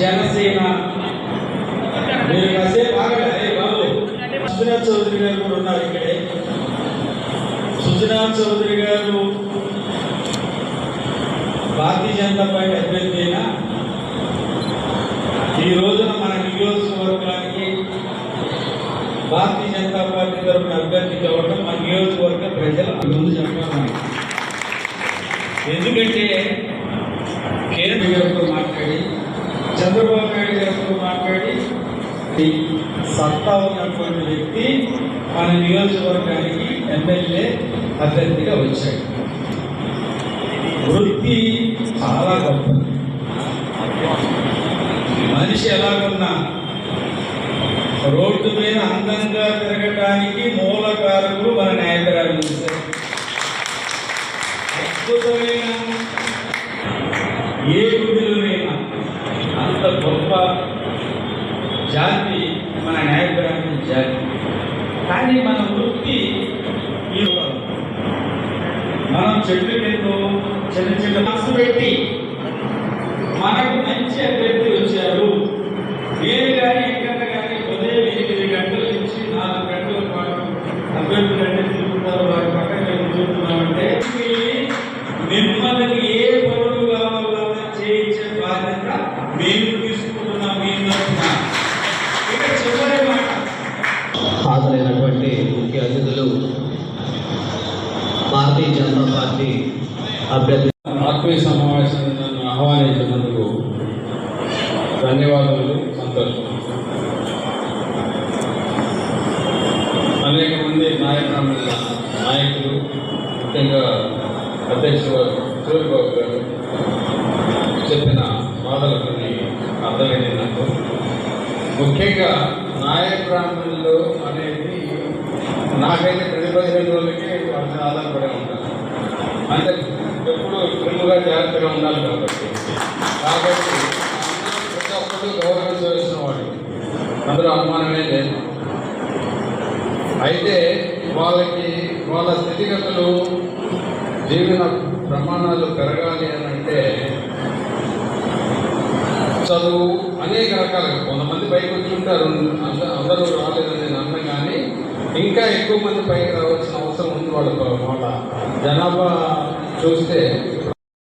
జనసేన. నేను కాసేపు ఆగలేదు బాబు సుజనా చౌదరి గారు కూడా ఉన్నారు ఇక్కడే. సుజనా చౌదరి గారు భారతీయ జనతా పార్టీ అభ్యర్థి అయినా ఈ రోజున మన నియోజకవర్గానికి భారతీయ జనతా పార్టీ తరఫున అభ్యర్థి కావడం మన నియోజకవర్గ ప్రజలు ముందు చెప్పాలి ఎందుకంటే కేంద్ర గారితో మాట్లాడి చంద్రబాబు నాయుడు గారితో మాట్లాడి సత్తా ఉన్నటువంటి వ్యక్తి మన నియోజకవర్గానికి ఎమ్మెల్యే అభ్యర్థిగా వచ్చాడు. వృత్తి చాలా గొప్పది మనిషి ఎలాగున్నా రోడ్డు మీద అందంగా తిరగటానికి మూల కారకులు మన నాయకురాలు అద్భుతమైన ఏ గుడిలోనైనా అంత గొప్ప జాతి మన నాయకురాలు జాతి. కానీ మన వృత్తి మనం చెట్లు కింద చిన్న చిన్న పెట్టి హాజరైనటువంటి ముఖ్య అతిథులు భారతీయ జనతా పార్టీ అభ్యర్థి ఆత్మీయ సమావేశాన్ని నన్ను ఆహ్వానించినందుకు ధన్యవాదాలు సంతోషం. అనేక మంది నాయకుల నాయకులు ముఖ్యంగా అధ్యక్షుడు సూర్యబాబు గారు చెప్పిన బాధలు కొన్ని అర్థమైంది నాకు. ముఖ్యంగా నాయ బ్రాహ్మణులు అనేది నాకైతే ప్రతి పదిహేను రోజులకి వాళ్ళ ఆధారపడి ఉంటాను అంటే ఎప్పుడు క్రిముగా జాగ్రత్తగా ఉండాలి కాబట్టి. కాబట్టి ప్రతి ఒక్కరు గౌరవించవలసిన వాడు అందులో అనుమానమే లేదు. అయితే వాళ్ళకి వాళ్ళ స్థితిగతులు జీవన ప్రమాణాలు పెరగాలి అని అంటే చదువు అనేక రకాలుగా కొంతమంది పైకి వచ్చి ఉంటారు అందరూ రాలేదని నేను అన్న కానీ ఇంకా ఎక్కువ మంది పైకి రావాల్సిన అవసరం ఉంది వాళ్ళ వాళ్ళ జనాభా చూస్తే